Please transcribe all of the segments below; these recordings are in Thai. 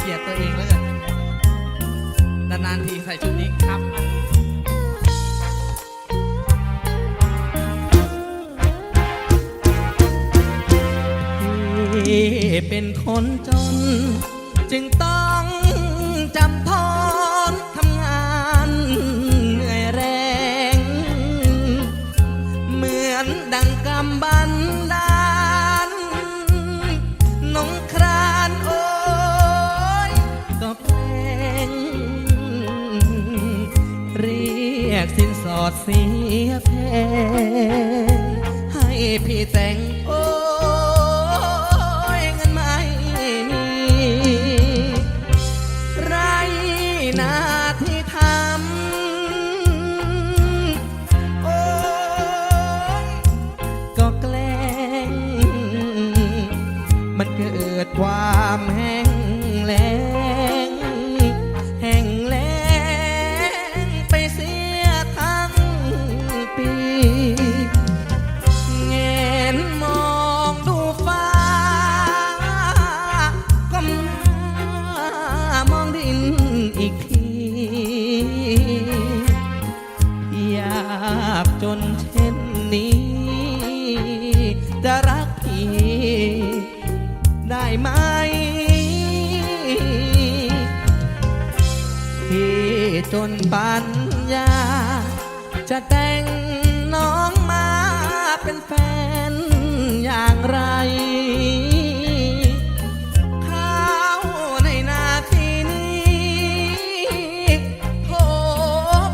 เกลียตัวเองแล้วกันนานๆทีใส่ชุดนี้ครับเป็นคนจ สัญญา จะแต่งน้องมาเป็นแฟนอย่างไรข้าวในนาทีนี้โอ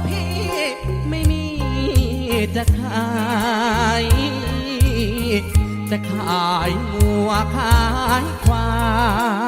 พี่ไม่มีจะขาย จะขายงัวขายควาย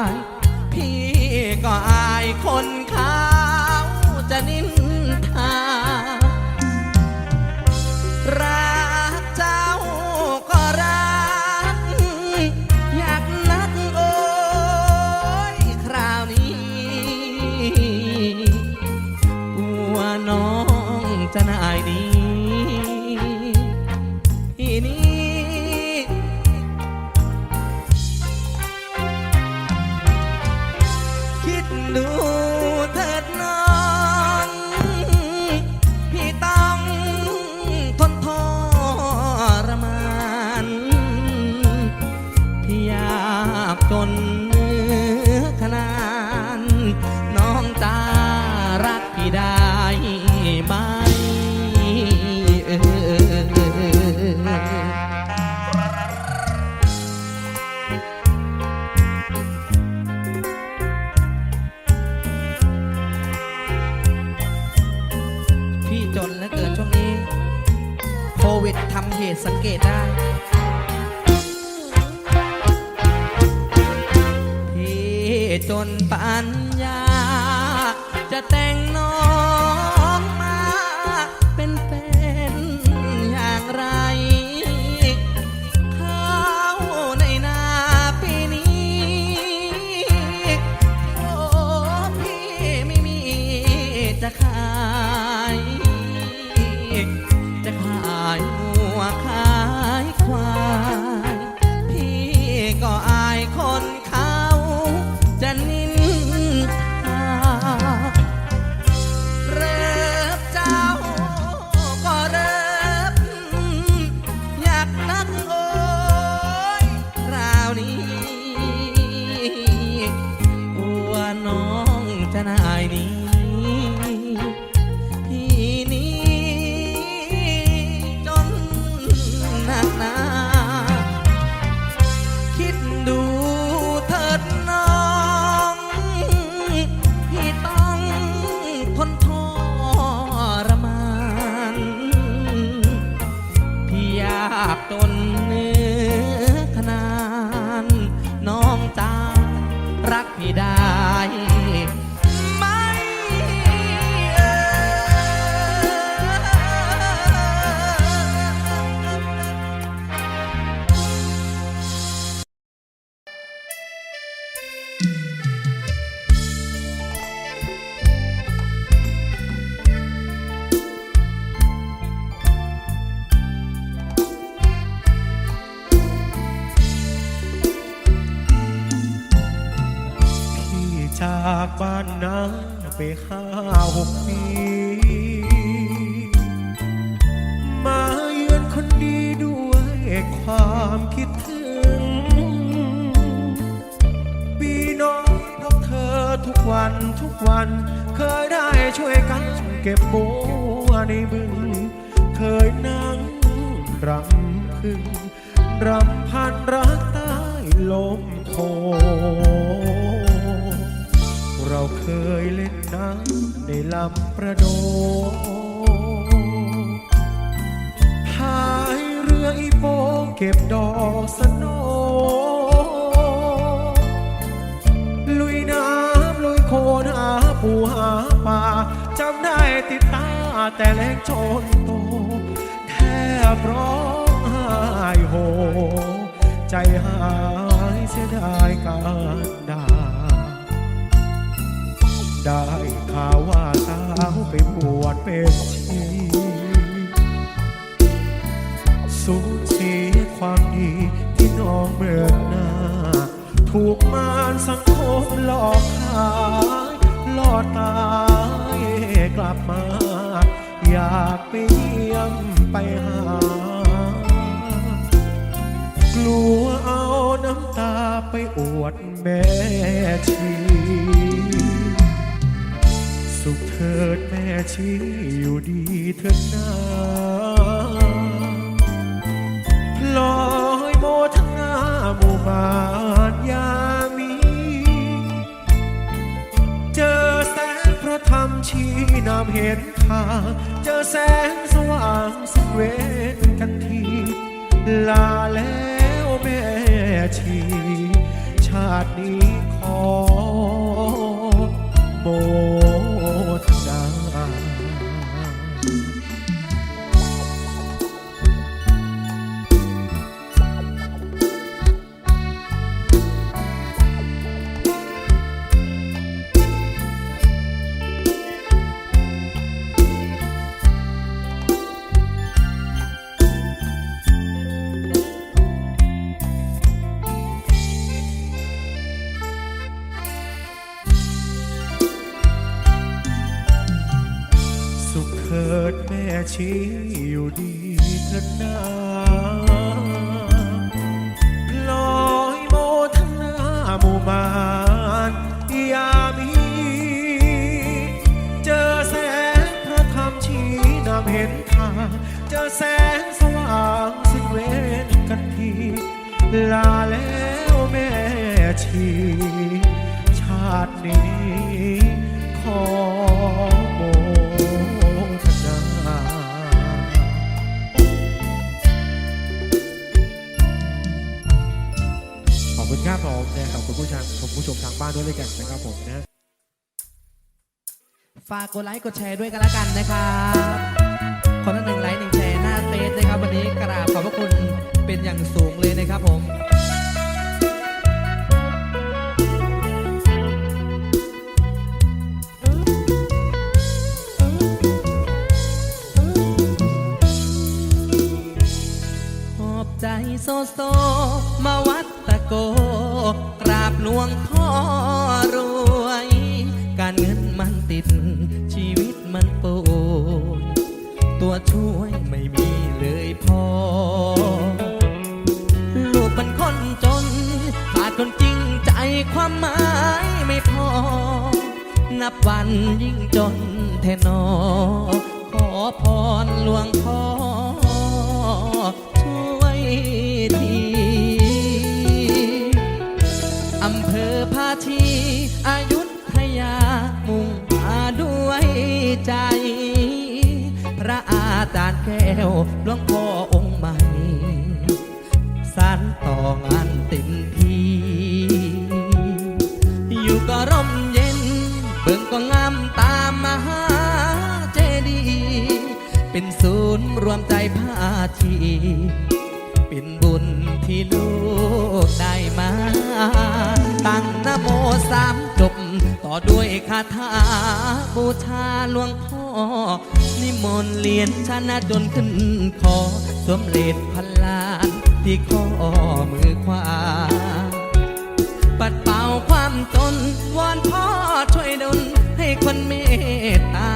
ในบึง เคยนั่งรำพึงรำพันรักใต้ลมโพเราเคยเล่นน้ำในลำประโดพายเรืออีโปงเก็บดอกสโนลุยน้ำลุยโคนหาปูหาปลา จำได้ติดตาแต่เล็กจนโตแทบร้องไห้โฮใจหายเสียดายการดาได้ข่าวว่าสาวไปบวชเป็นชีสูญเสียความดีที่น้องเมืองนาถูกมารสังคมหลอกขายหลอตา กลับมา อยากไปเยี่ยมไปหา กลัวเอาน้ำตาไปอวดแม่ชีสุขเถิดแม่ชีอยู่ดีเถิดนาลอยโมทนาหมู่บ้านยา ระธรรมชี้นำเห็นทางเจอแสงสว่างสังเวนกันที ลาแล้วแม่ชี ชาตินี้ขอโม ด้วยเลยกันนะครับผมนะ ฝากกดไลค์กดแชร์ด้วยกันละกันนะครับคนละหนึ่งไลค์หนึ่งแชร์หน้าเฟซนะครับ วันนี้กราบขอบพระคุณเป็นอย่างสูงเลยนะครับผมขอบใจโซโซมาวัดตะโก หลวงพ่อรวย การเงินมันติด ชีวิตมันโป่วยตัวช่วยไม่มีเลยพอ ลูกเป็นคนจนขาดคนจริงใจความหมายไม่พอ นับวันยิ่งจนแทนอ ขอพรหลวงพ่อ อายุทยามุ่งมาด้วยใจ พระอาจารย์แก้วหลวงพ่อองค์ใหม่สานต่องานเต็มที่ อยู่ก็ร่มเย็น เบิ่งก็งามตามมหาเจดีย์เป็นศูนย์รวมใจพาชีเป็นบุญที่ลูกได้มา ตั้งนโมสาม ด้วยคาถาบูชาหลวงพ่อ นิมนต์เหรียญชนะจนขึ้นคอสวมเหรียญพันล้านที่ข้อมือขวา ปัดเป่าความจนวอนพ่อช่วยดลให้คนเมตตา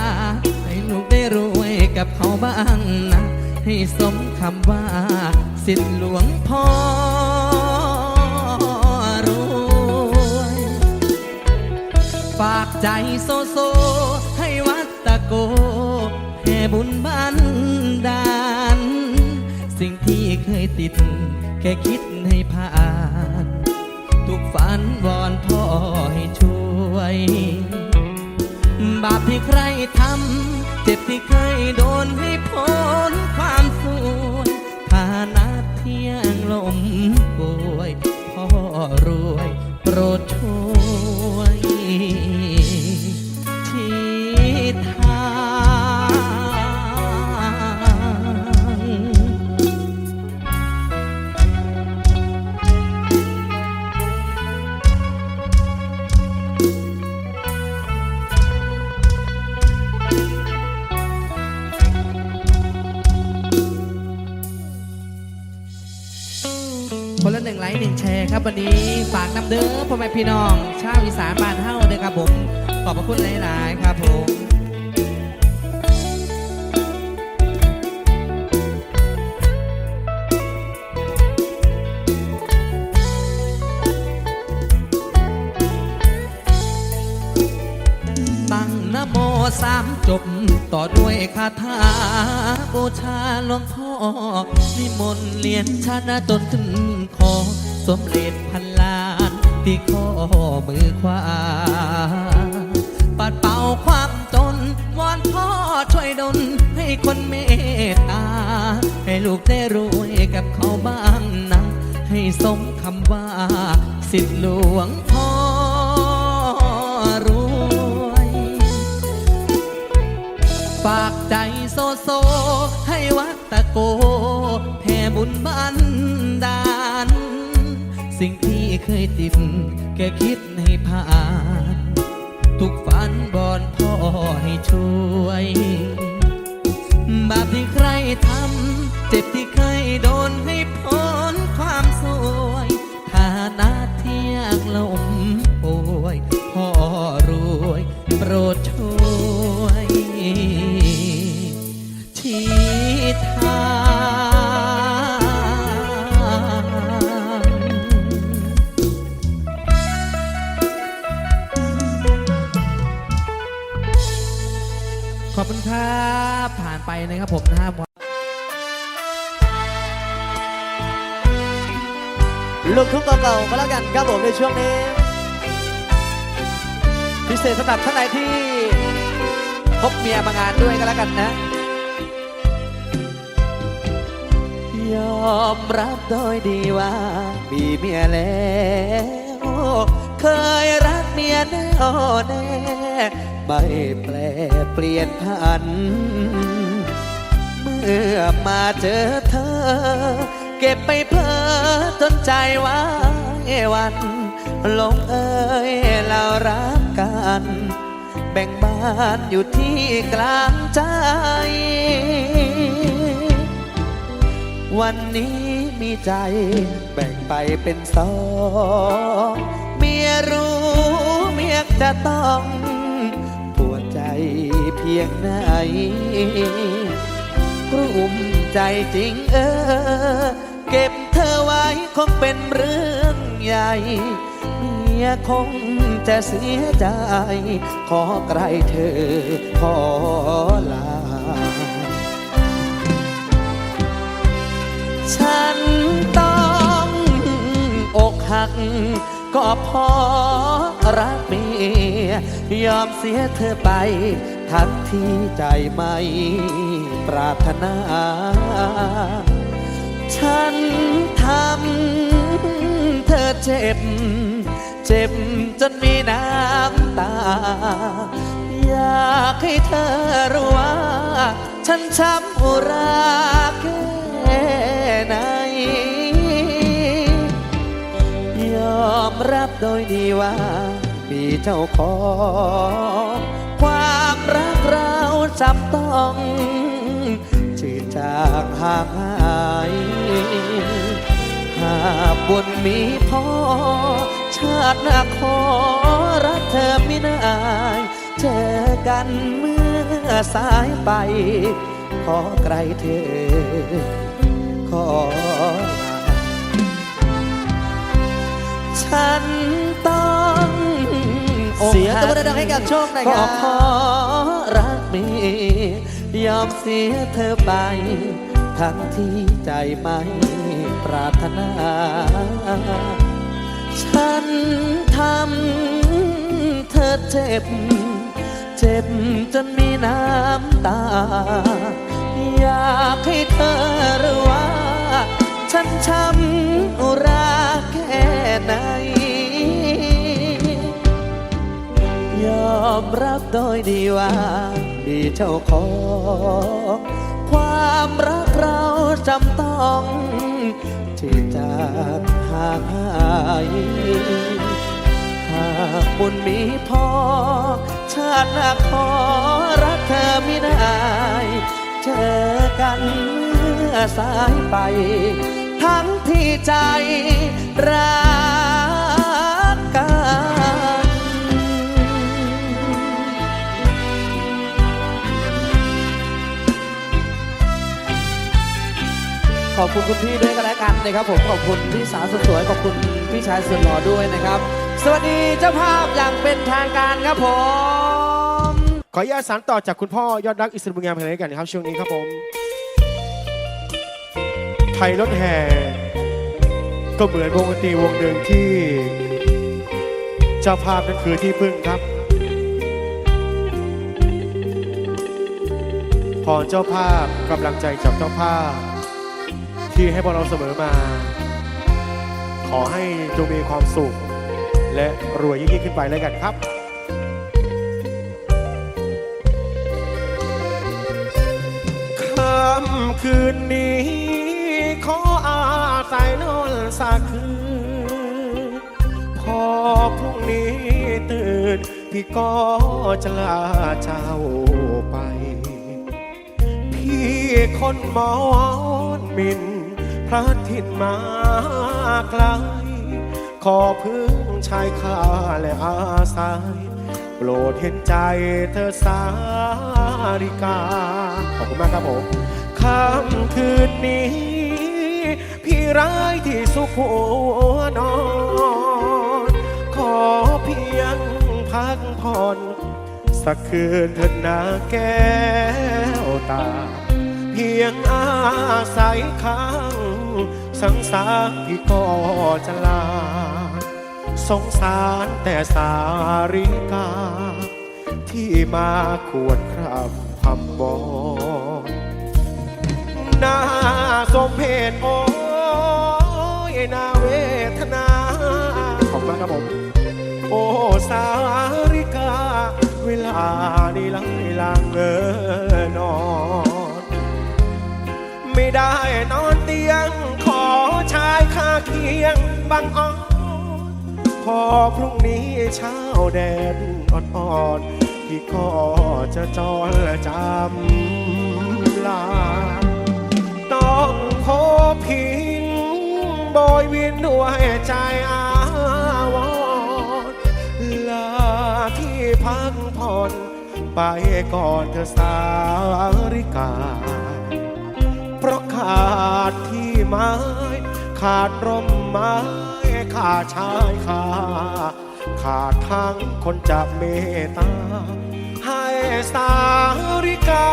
ให้ลูกได้รวยกับเขาบ้างนะ ให้สมคำว่า สิทธิหลวงพ่อ ใจโซโซ ให้วัดตะโกแผ่บุญบันดาล สิ่งที่เคยติด แค่คิดให้ผ่าน ทุกฝันวอนพ่อให้ช่วย บาปที่ใครทำ เจ็บที่เคยโดนให้พ้นความสวยฐานะเที่ยงลมป่วย พ่อรวยโปรดช่วย น้ำเด้อพ่อแม่พี่น้อง ชาวอีสานบ้านเฮ้าเด้อครับผม ขอบพระคุณหลาย ๆ ครับผมตั้งนโมสามจบ ต่อด้วยคาถาบูชาหลวงพ่อนิมนต์เลียนชนะจนขึ้นคอสมเด็จ ที่ข้อมือขวา ปัดเป่าความจนวอนพ่อช่วยดลให้คนเมตตา ให้ลูกได้รวยกับเขาบ้างนะ ให้สมคำว่า สิทธิหลวงพ่อรวยฝากใจโซโซ ให้วัดตะโกแผ่บุญบันดา สิ่งที่เคยติดแค่คิดให้ผ่าน ทุกฝันบอนพ่อให้ช่วย บาปที่ใครทำ เจ็บที่เคยโดนให้พ้นความสวยฐานะที่ยากลมป่วยพ่อรวย โปรด เก่าๆก็แล้วกันครับผมในช่วงนี้ พิเศษสำหรับท่านไหนที่พบเมียมางานด้วยก็แล้วกันนะยอมรับโดยดีว่า มีเมียแล้ว เคยรักเมียแน่แน่ไม่แปลเปลี่ยนผัน เมื่อมาเจอเธอ ก็บไปเพ้อจนใจไว้วันลงเอ่ยเรารักกัน แบ่งบ้านอยู่ที่กลางใจ วันนี้มีใจแบ่งไปเป็นสองเมียรู้เมียจะต้องปวดใจเพียงไหนกลุ้มใจจริงเออ เก็บเธอไว้คงเป็นเรื่องใหญ่ เมียคงจะเสียใจ ขอไกลเธอขอลา ฉันต้องอกหัก ก็พอรักเมีย ยอมเสียเธอไป ทั้งที่ใจไม่ปรารถนา ฉันทำเธอเจ็บ เจ็บจนมีน้ำตา อยากให้เธอรู้ว่า ฉันช้ำอุราแค่ไหน ยอมรับโดยดีว่า มีเจ้าของ ความรักเราจับต้อง จืดจางห่างหายหากบุญมีพอชาติหน้าขอรักเธอไม่นายเจอกันเมื่อสายไป ขอไกลเธอ ขอลาฉันต้องอกเสียงหัตัวดังๆให้กับโชคหน่อยคก็รับเพราะรักมี ยอมเสียเธอไป ทั้งที่ใจไม่ปรารถนา ฉันทำเธอเจ็บ เจ็บจนมีน้ำตา อยากให้เธอรู้ว่า ฉันช้ำรักแค่ไหนยอมรับโดยดีว่า มีเจ้าของ ความรักเราจำต้อง ที่จากห่างหายหากบุญมีพอ ชาติหน้าขอรักเธอไม่ได้ เจอกันเมื่อสายไป ทั้งที่ใจรัก ขอบคุณคุณพี่ด้วยกันแล้วกันนะครับผมขอบคุณพี่สาวสุดสวยขอบคุณพี่ชายสุดหล่อด้วยนะครับ สวัสดีเจ้าภาพอย่างเป็นทางการครับผมขออนุญาตสารต่อจากคุณพ่อยอดรักอิสระบุญงามแห่งนี้กันนะครับช่วงนี้ครับผม ไทยรถแห่ก็เหมือนวงดนตรีวงหนึ่งที่ เจ้าภาพนั้นคือที่พึ่งครับพรเจ้าภาพกำลังใจจากเจ้าภาพ ที่ให้พวกเราเสมอมา ขอให้จงมีความสุข และรวยยิ่งขึ้นไปแล้วกันครับค่ำคืนนี้ ขออาศัยนอนสักคืน พอพรุ่งนี้ตื่น พี่ก็จะลาเจ้าไป พี่คนมอนมิน พระถิ่นมาไกล ขอพึ่งชายคาและอาศัยโปรดเห็นใจเธอสาริกา ขอบคุณมากครับผมค่ำคืนนี้ พี่ร้ายที่สุขหัวนอน ขอเพียงพักผ่อน สักคืนเถิดนาแก้วตา ยงอาศัยค้างสังสารพี่ก็จะลา สงสารแต่สาริกา ที่มาขวดคราบพำบอนน่าสมเพชโอ้ยนา ได้นอนเตียง ขอชายคาเคียงบังอ่อนพอพรุ่งนี้เช้าแดดอ่อนๆพี่ก็จะจรจำลา ต้องพบพิงโบยวินด้วยใจอาวรณ์ลาที่พักผ่อนไปก่อนเธอสาริกา ขาดที่ไม้ ขาดร่มไม้ ขาดชายคาขาดทั้งคนจะเมตตา ให้สาริกา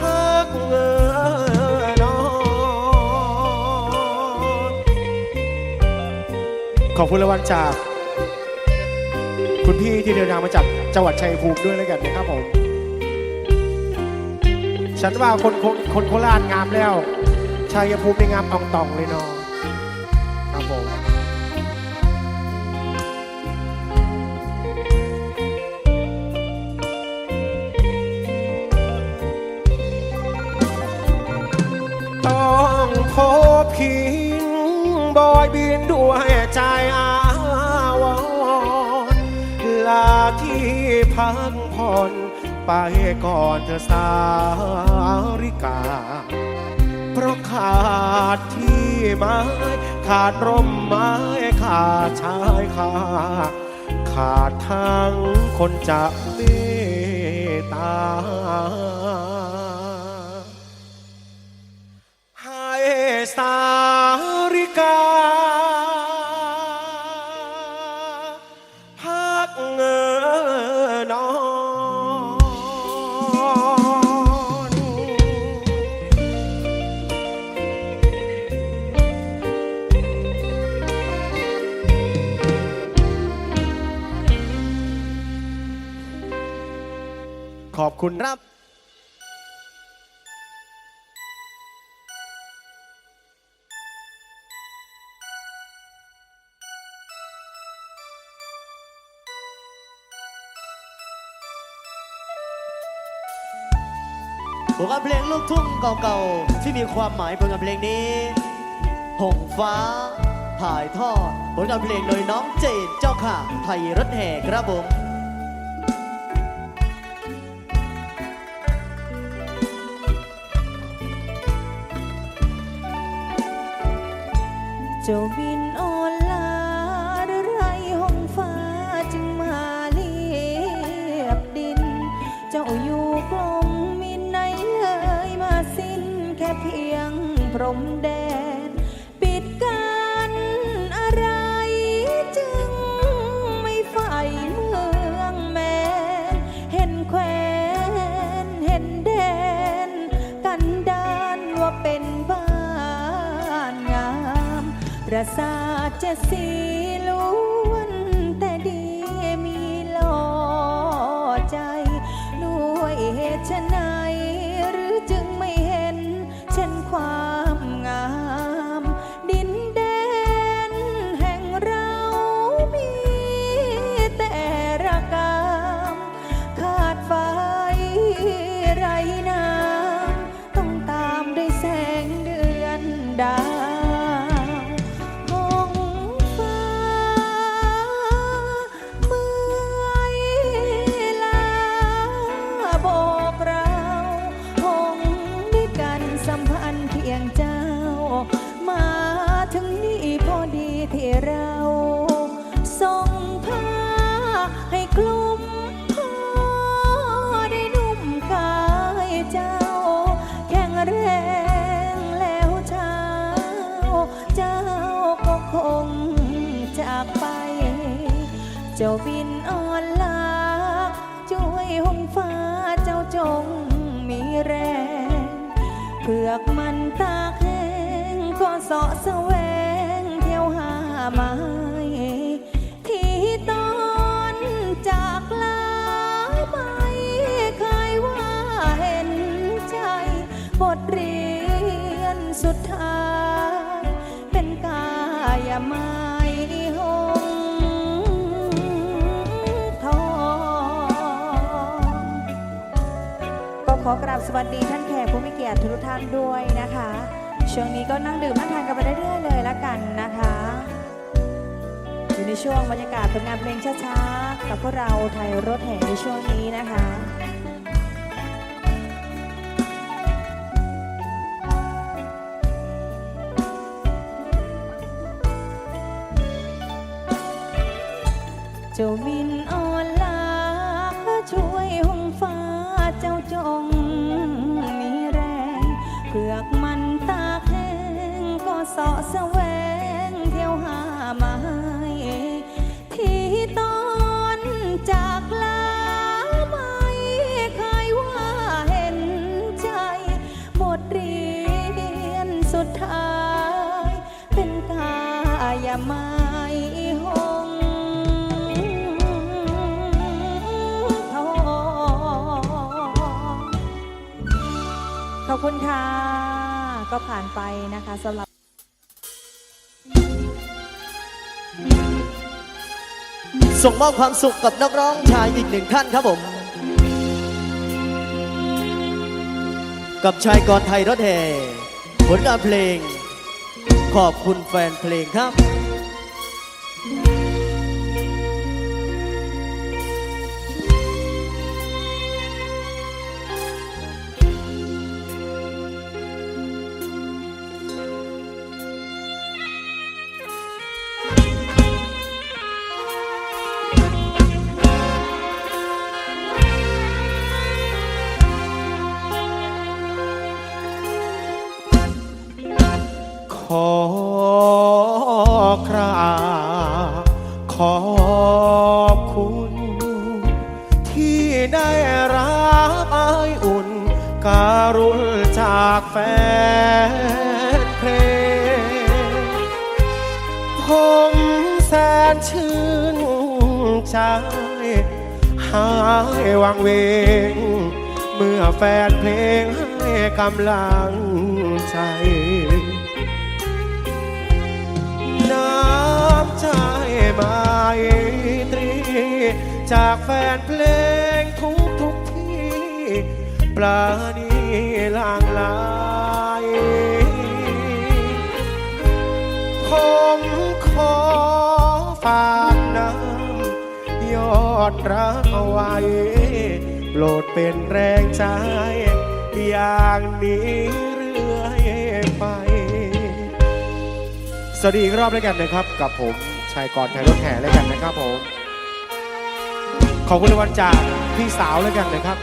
พักเงินนอนขอบคุณรางวัลจาก คุณพี่ที่เดินทางมาจากจังหวัดชัยภูมิด้วยแล้วกันนะครับผม ฉันว่าคนคนคนโคราชงามแล้วชัยภูมิในงามอองตองเลยเนาะครับผมต้องพบพิงบอยบินด้วยใจอาวรณ์ลาที่พัก ไปก่อนเธอสาริกา เพราะขาดที่ไม้ขาดร่มไม้ขาดชายคาขาดทั้งคนจะเมตตา ให้สาริกา คุณครับผลงานเพลงลูกทุ่งเก่าๆ ที่มีความหมายผลงานเพลงนี้หงฟ้า ถ่ายทอดผลงานเพลงโดยน้องเจนเจ้าค่ะ ไทยรถแห่ครับผม เจ้ ประสาทจะสี เจ้าบินอ่อนลาช่วยหงฟ้าเจ้าจงมีแรง เผือกมันตากแห้งก็เสาะแสว อกราบสวัสดีท่านแขกผู้มีเกียรติทุกท่านด้วยนะคะ ช่วงนี้ก็นั่งดื่มนั่งทานกันไปเรื่อยๆเลยละกันนะคะ อยู่ในช่วงบรรยากาศผลงานเพลงช้าๆ กับพวกเราไทยรถแห่ในช่วงนี้นะคะ คุณค่ะ ก็ผ่านไปนะคะสำหรับส่งมอบความสุขกับนักร้องชายอีกหนึ่งท่านครับผม กับชายกรไทยรถแห่ผลงานเพลง ขอบคุณแฟนเพลงครับ มแสนชื่นใจหายวังเวง เมื่อแฟนเพลงให้กำลังใจ น้ำใจไมตรี จากแฟนเพลงทุกทุกที่ ปลาณีหลางไหลายผม ฝากน้ำยอดรักเอาไว้ โปรดเป็นแรงใจ อย่างนี้เรื่อยไป สวัสดีอีกรอบแล้วกันนะครับ กับผมชายกรไทยรถแห่แล้วกันนะครับผม ขอบคุณรางวัลจากพี่สาวแล้วกันนะครับ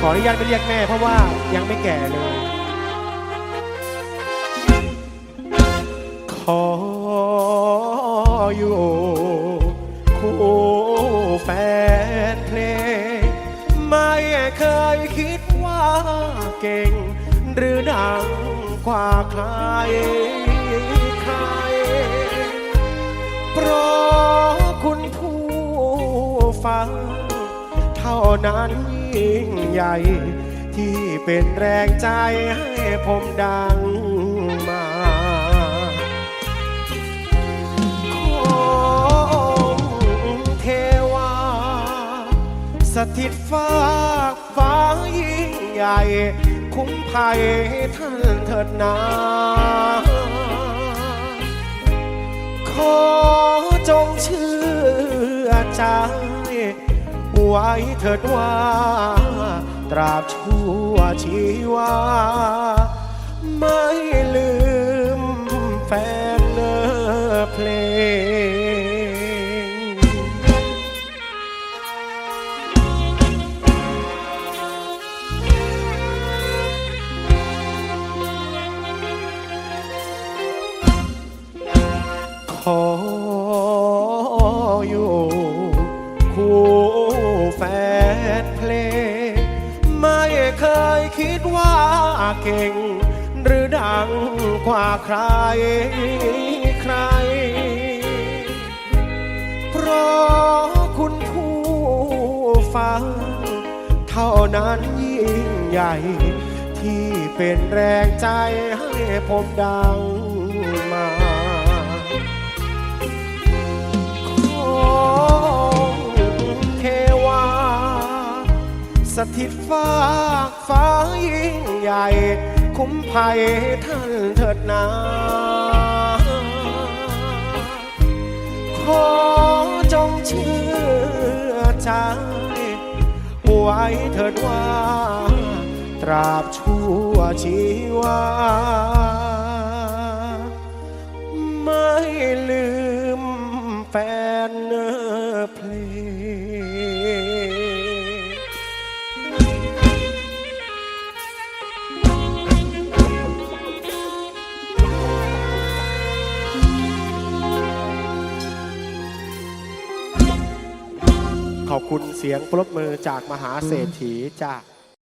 ขออนุญาตไม่เรียกแม่เพราะว่ายังไม่แก่เลย ขอ อยู่คู่แฟนเพลง ไม่เคยคิดว่าเก่ง หรือดังกว่าใครใคร เพราะคุณผู้ฟัง เท่านั้นยิ่งใหญ่ ที่เป็นแรงใจให้ผมดัง สถิตฟ้าฟ้ายิ่งใหญ่ คุ้มภัยท่านเถิดนา ขอจงเชื่อใจ ไว้เถิดว่า ตราบชั่วชีวา ไม่ลืมแฟนเนอเพลง ออยู่ คู่แฟนเพลง ไม่เคยคิดว่าเก่ง หรือดังกว่าใครใคร เพราะคุณผู้ฟัง เท่านั้นยิ่งใหญ่ ที่เป็นแรงใจให้ผมดัง สถิตฟ้าฟ้ายิ่งใหญ่ คุ้มภัยท่านเถิดนา ขอจงเชื่อใจไว้เถิดว่า ตราบชั่วชีวาไม่ลืมแฟนเนอ เสียงปรบมือจากมหาเศรษฐีจาก